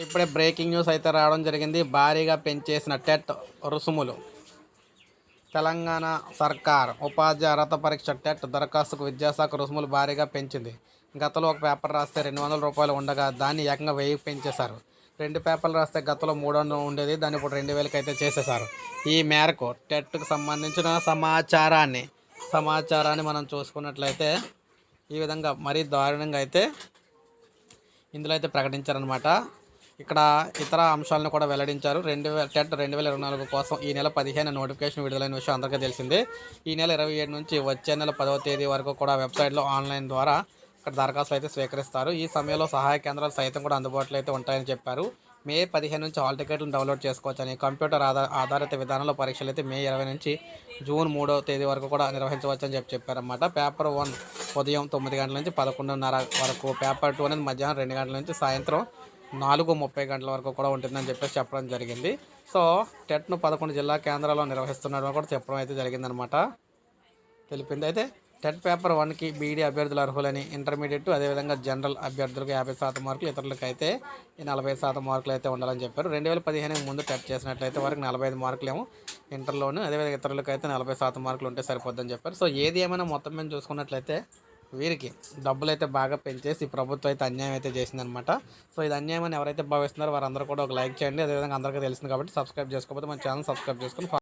ఇప్పుడే breaking news అయితే రావడం జరిగింది. భారీగా పెంచేసిన టెట్ రుసుములు. తెలంగాణ సర్కార్ ఉపాధ్యాయ అర్హత పరీక్ష టెట్ దరఖాస్తుకు విద్యాశాఖ రుసుములు భారీగా పెంచింది. గతంలో ఒక పేపర్ రాస్తే రెండు వందల రూపాయలు ఉండగా దాన్ని ఏకంగా వెయ్యి పెంచేశారు. రెండు పేపర్లు రాస్తే గతంలో మూడు వందలు ఉండేది దాన్ని ఇప్పుడు రెండు వేలకి అయితే చేసేశారు. ఈ మేరకు టెట్కు సంబంధించిన సమాచారాన్ని సమాచారాన్ని మనం చూసుకున్నట్లయితే ఈ విధంగా మరీ దారుణంగా అయితే ఇందులో అయితే ప్రకటించారనమాట ఇక్కడ ఇతర అంశాలను కూడా వెల్లడించారు. రెండు వేల టెట్ రెండు వేల ఇరవై నాలుగు కోసం ఈ నెల పదిహేను నోటిఫికేషన్ విడుదలైన విషయం అందరికీ తెలిసిందే. ఈ నెల ఇరవై ఏడు నుంచి వచ్చే నెల పదవ తేదీ వరకు కూడా వెబ్సైట్లో ఆన్లైన్ ద్వారా ఇక్కడ దరఖాస్తులు అయితే స్వీకరిస్తారు. ఈ సమయంలో సహాయ కేంద్రాలు సైతం కూడా అందుబాటులో అయితే ఉంటాయని చెప్పారు. మే పదిహేను నుంచి హాల్ టికెట్లను డౌన్లోడ్ చేసుకోవచ్చని కంప్యూటర్ ఆధార ఆధారిత విధానంలో పరీక్షలు అయితే మే ఇరవై నుంచి జూన్ మూడో తేదీ వరకు కూడా నిర్వహించవచ్చని చెప్పి చెప్పారన్నమాట. పేపర్ వన్ ఉదయం తొమ్మిది గంటల నుంచి పదకొండున్నర వరకు పేపర్ టూ అనేది మధ్యాహ్నం రెండు గంటల నుంచి సాయంత్రం నాలుగు ముప్పై గంటల వరకు కూడా ఉంటుందని చెప్పేసి చెప్పడం జరిగింది. సో టెట్ను పదకొండు జిల్లా కేంద్రాల్లో నిర్వహిస్తున్నాడని కూడా చెప్పడం అయితే జరిగిందనమాట. తెలిపింది. అయితే టెట్ పేపర్ వన్కి బీఈడీ అభ్యర్థులు అర్హులని ఇంటర్మీడియట్ అదేవిధంగా జనరల్ అభ్యర్థులకు యాభై శాతం మార్కులు ఇతరులకు అయితే నలభై శాతం మార్కులు అయితే ఉండాలని చెప్పారు. రెండు వేల పదిహేను ముందు టెట్ చేసినట్లయితే వారికి నలభై ఐదు మార్కులేమో ఇంటర్లోను అదేవిధంగా ఇతరులకు అయితే నలభై శాతం మార్కులు ఉంటే సరిపోద్దని చెప్పారు. సో ఏది ఏమైనా మొత్తం మేము చూసుకున్నట్లయితే వీరికి డబ్బులు అయితే బాగా పెంచేసి ప్రభుత్వం అయితే అన్యాయం అయితే చేసిందనమాట సో ఇది అన్యాయం అని ఎవరైతే భావిస్తున్నారో వారందరూ కూడా ఒక లైక్ చేయండి. అదేవిధంగా అందరికీ తెలిసింది కాబట్టి సబ్స్క్రైబ్ చేసుకోకపోతే మన ఛానల్ సబ్స్క్రైబ్ చేసుకుని